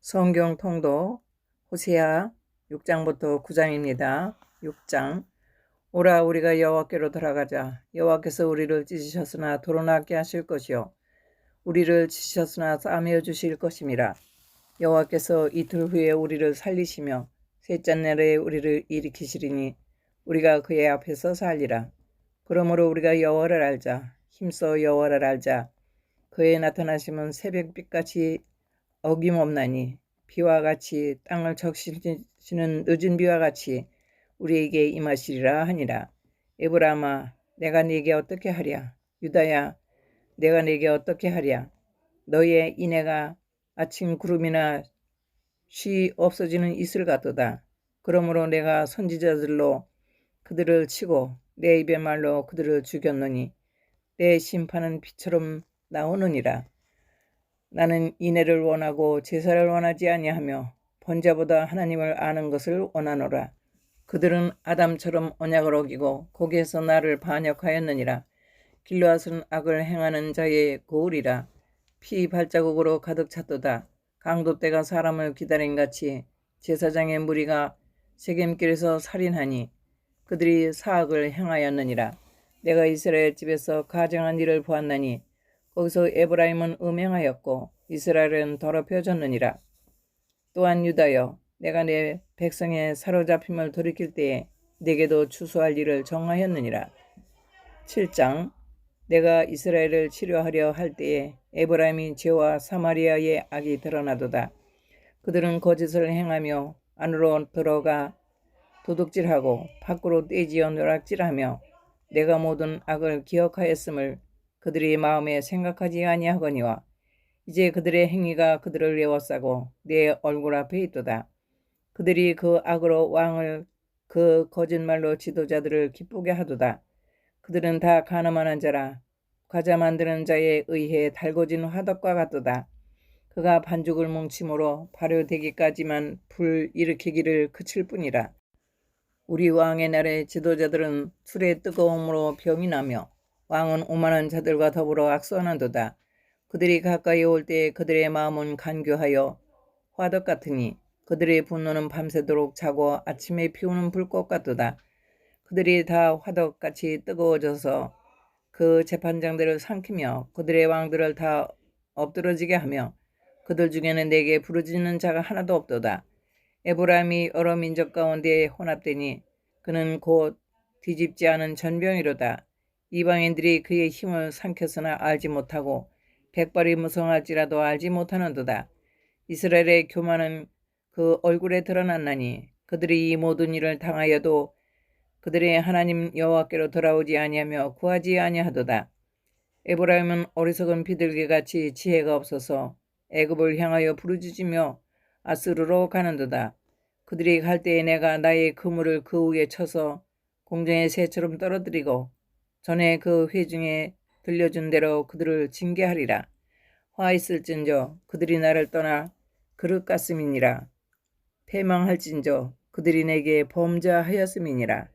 성경 통도 호세아 6장부터 9장입니다. 6장. 오라 우리가 여호와께로 돌아가자. 여호와께서 우리를 찢으셨으나 도로나게 하실 것이요. 우리를 찢으셨으나 싸매어 주실 것임이라. 여호와께서 이틀 후에 우리를 살리시며 셋째 날에 우리를 일으키시리니 우리가 그의 앞에서 살리라. 그러므로 우리가 여호와를 알자. 힘써 여호와를 알자. 그의 나타나심은 새벽빛같이 어김없나니 비와 같이 땅을 적시는 늦은 비와 같이 우리에게 임하시리라 하니라. 에브라마 내가 네게 어떻게 하랴 유다야 내가 네게 어떻게 하랴 너의 인애가 아침 구름이나 쉬 없어지는 이슬 같도다. 그러므로 내가 선지자들로 그들을 치고 내 입의 말로 그들을 죽였노니 내 심판은 빛처럼 나오느니라. 나는 인애를 원하고 제사를 원하지 아니하며 번자보다 하나님을 아는 것을 원하노라. 그들은 아담처럼 언약을 어기고 거기에서 나를 반역하였느니라. 길르앗은 악을 행하는 자의 거울이라. 피 발자국으로 가득 찼도다. 강도 때가 사람을 기다린 같이 제사장의 무리가 세겜길에서 살인하니 그들이 사악을 행하였느니라. 내가 이스라엘 집에서 가정한 일을 보았나니 거기서 에브라임은 음행하였고 이스라엘은 더럽혀졌느니라. 또한 유다여 내가 내 백성의 사로잡힘을 돌이킬 때에 내게도 추수할 일을 정하였느니라. 7장 내가 이스라엘을 치료하려 할 때에 에브라임이 죄와 사마리아의 악이 드러나도다. 그들은 거짓을 행하며 안으로 들어가 도둑질하고 밖으로 떼지어 노락질하며 내가 모든 악을 기억하였음을 그들이 마음에 생각하지 아니하거니와 이제 그들의 행위가 그들을 에워싸고 내 얼굴 앞에 있도다. 그들이 그 악으로 왕을 그 거짓말로 지도자들을 기쁘게 하도다. 그들은 다 가늠하는 자라 과자 만드는 자에 의해 달궈진 화덕과 같도다. 그가 반죽을 뭉침으로 발효되기까지만 불 일으키기를 그칠 뿐이라. 우리 왕의 날에 지도자들은 술의 뜨거움으로 병이 나며 왕은 오만한 자들과 더불어 악수하는도다. 그들이 가까이 올때 그들의 마음은 간교하여 화덕 같으니 그들의 분노는 밤새도록 자고 아침에 피우는 불꽃 같도다. 그들이 다 화덕같이 뜨거워져서 그 재판장들을 삼키며 그들의 왕들을 다 엎드러지게 하며 그들 중에는 내게 부르짖는 자가 하나도 없도다. 에브라임이 여러 민족 가운데 혼합되니 그는 곧 뒤집지 않은 전병이로다. 이방인들이 그의 힘을 삼켰으나 알지 못하고 백발이 무성할지라도 알지 못하는도다. 이스라엘의 교만은 그 얼굴에 드러났나니 그들이 이 모든 일을 당하여도 그들의 하나님 여호와께로 돌아오지 아니하며 구하지 아니하도다. 에브라임은 어리석은 비둘기같이 지혜가 없어서 애굽을 향하여 부르짖으며 아스르로 가는도다. 그들이 갈 때에 내가 나의 그물을 그 위에 쳐서 공중의 새처럼 떨어뜨리고 전에 그 회중에 들려준 대로 그들을 징계하리라. 화 있을진저 그들이 나를 떠나 그릇 같음이니라. 패망할진저 그들이 내게 범죄하였음이니라.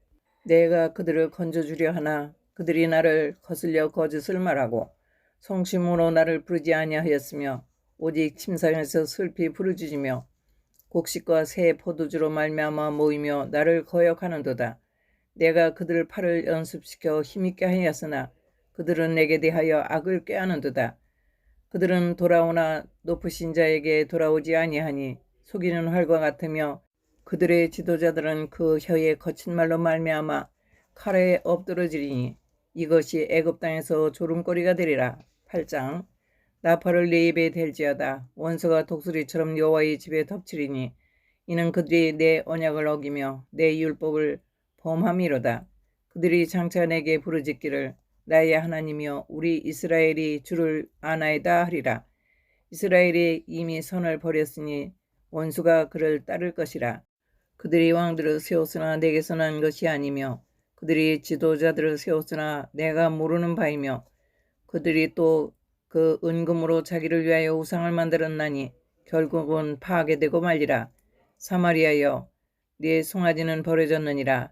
내가 그들을 건져주려 하나 그들이 나를 거슬려 거짓을 말하고 성심으로 나를 부르지 아니하였으며 오직 침상에서 슬피 부르짖으며 곡식과 새 포도주로 말미암아 모이며 나를 거역하는도다. 내가 그들 팔을 연습시켜 힘있게 하였으나 그들은 내게 대하여 악을 꾀하는도다. 그들은 돌아오나 높으신 자에게 돌아오지 아니하니 속이는 활과 같으며 그들의 지도자들은 그 혀에 거친 말로 말미암아 칼에 엎드러지리니 이것이 애굽 땅에서 조름거리가 되리라. 8장 나팔을 내 입에 댈지어다 원수가 독수리처럼 여호와의 집에 덮치리니 이는 그들이 내 언약을 어기며 내 율법을 범함이로다. 그들이 장차 내게 부르짖기를 나의 하나님이여 우리 이스라엘이 주를 아나이다 하리라. 이스라엘이 이미 선을 버렸으니 원수가 그를 따를 것이라. 그들이 왕들을 세웠으나 내게서 난 것이 아니며 그들이 지도자들을 세웠으나 내가 모르는 바이며 그들이 또 그 은금으로 자기를 위하여 우상을 만들었나니 결국은 파괴되고 말리라. 사마리아여 네 송아지는 버려졌느니라.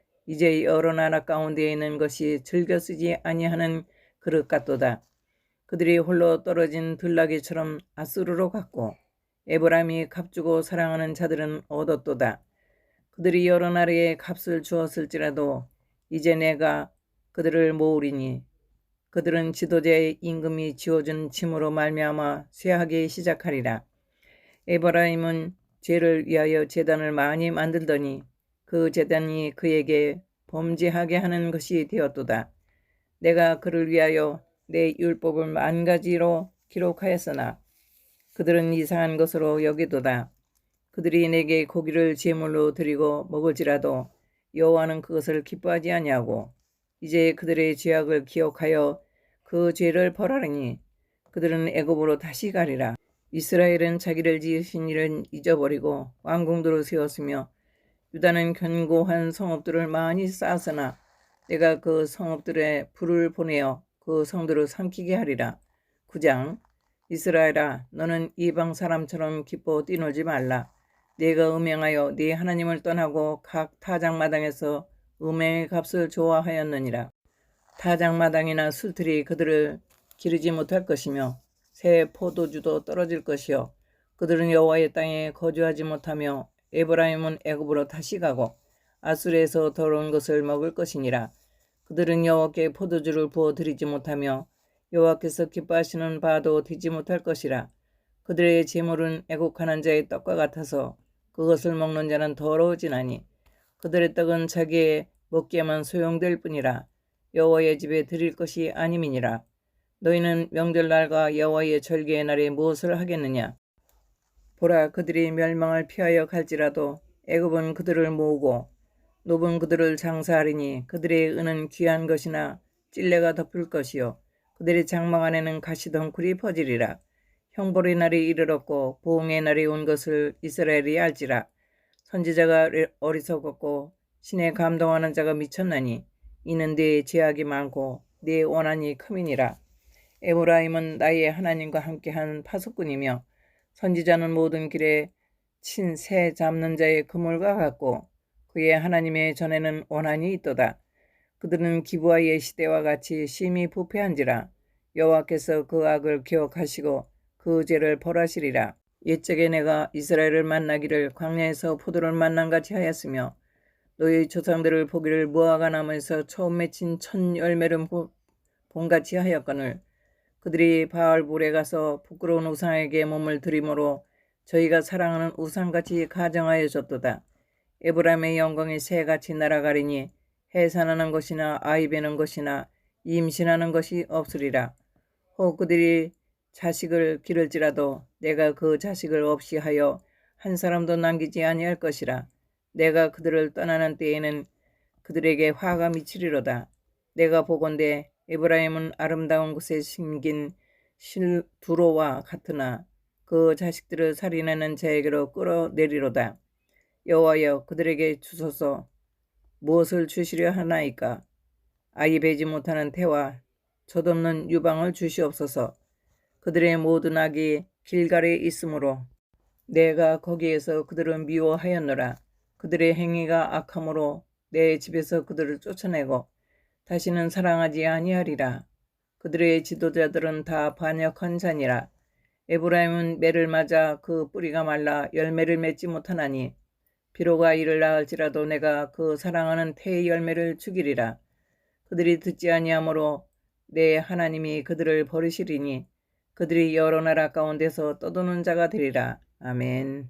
이제 여러 나라 가운데 있는 것이 즐겨 쓰지 아니하는 그릇 같도다. 그들이 홀로 떨어진 들나귀처럼 아수르로 갔고 에브람이 값주고 사랑하는 자들은 얻었도다. 그들이 여러 나라에 값을 주었을지라도 이제 내가 그들을 모으리니 그들은 지도자의 임금이 지어준 짐으로 말미암아 쇠하기 시작하리라. 에브라임은 죄를 위하여 재단을 많이 만들더니 그 재단이 그에게 범죄하게 하는 것이 되었도다. 내가 그를 위하여 내 율법을 만 가지로 기록하였으나 그들은 이상한 것으로 여기도다. 그들이 내게 고기를 제물로 드리고 먹을지라도 여호와는 그것을 기뻐하지 아니하고 이제 그들의 죄악을 기억하여 그 죄를 벌하리니 그들은 애굽으로 다시 가리라. 이스라엘은 자기를 지으신 일은 잊어버리고 왕궁들을 세웠으며 유다는 견고한 성읍들을 많이 쌓았으나 내가 그 성읍들에 불을 보내어 그 성들을 삼키게 하리라. 9장 이스라엘아 너는 이방 사람처럼 기뻐 뛰놀지 말라. 네가 음행하여 네 하나님을 떠나고 각 타작마당에서 음행의 값을 좋아하였느니라. 타작마당이나 술틀이 그들을 기르지 못할 것이며 새 포도주도 떨어질 것이요 그들은 여호와의 땅에 거주하지 못하며 에브라임은 애굽으로 다시 가고 아수르에서 더러운 것을 먹을 것이니라. 그들은 여호와께 포도주를 부어 드리지 못하며 여호와께서 기뻐하시는 바도 되지 못할 것이라. 그들의 재물은 애국하는 자의 떡과 같아서 그것을 먹는 자는 더러워지나니 그들의 떡은 자기의 먹기에만 소용될 뿐이라. 여호와의 집에 드릴 것이 아님이니라. 너희는 명절날과 여호와의 절개의 날에 무엇을 하겠느냐? 보라 그들이 멸망을 피하여 갈지라도 애굽은 그들을 모으고 노은 그들을 장사하리니 그들의 은은 귀한 것이나 찔레가 덮을 것이요. 그들의 장막 안에는 가시덩굴이 퍼지리라. 형벌의 날이 이르렀고 보응의 날이 온 것을 이스라엘이 알지라. 선지자가 어리석었고 신에 감동하는 자가 미쳤나니 이는 네 죄악이 많고 네 원한이 크민이라. 에브라임은 나의 하나님과 함께한 파수꾼이며 선지자는 모든 길에 친 새 잡는 자의 그물과 같고 그의 하나님의 전에는 원한이 있도다. 그들은 기부와 예시대와 같이 심히 부패한지라 여호와께서 그 악을 기억하시고 그 죄를 벌하시리라. 옛적에 내가 이스라엘을 만나기를 광야에서 포도를 만난 같이 하였으며 너희 조상들을 보기를 무화과 나무에서 처음 맺힌 천 열매를 본같이 하였거늘 그들이 바알불에 가서 부끄러운 우상에게 몸을 들이므로 저희가 사랑하는 우상같이 가정하여 줬도다. 에브라임의 영광이 새같이 날아가리니 해산하는 것이나 아이 베는 것이나 임신하는 것이 없으리라. 혹 그들이 자식을 기를지라도 내가 그 자식을 없이 하여 한 사람도 남기지 아니할 것이라. 내가 그들을 떠나는 때에는 그들에게 화가 미치리로다. 내가 보건대 에브라임은 아름다운 곳에 심긴 실 두로와 같으나 그 자식들을 살인하는 자에게로 끌어내리로다. 여호와여 그들에게 주소서. 무엇을 주시려 하나이까? 아이 베지 못하는 태와 젖없는 유방을 주시옵소서. 그들의 모든 악이 길갈에 있으므로 내가 거기에서 그들을 미워하였노라. 그들의 행위가 악함으로 내 집에서 그들을 쫓아내고 다시는 사랑하지 아니하리라. 그들의 지도자들은 다 반역한 자니라. 에브라임은 매를 맞아 그 뿌리가 말라 열매를 맺지 못하나니 비록 아이를 낳을지라도 내가 그 사랑하는 태의 열매를 죽이리라. 그들이 듣지 아니하므로 내 하나님이 그들을 버리시리니 그들이 여러 나라 가운데서 떠도는 자가 되리라. 아멘.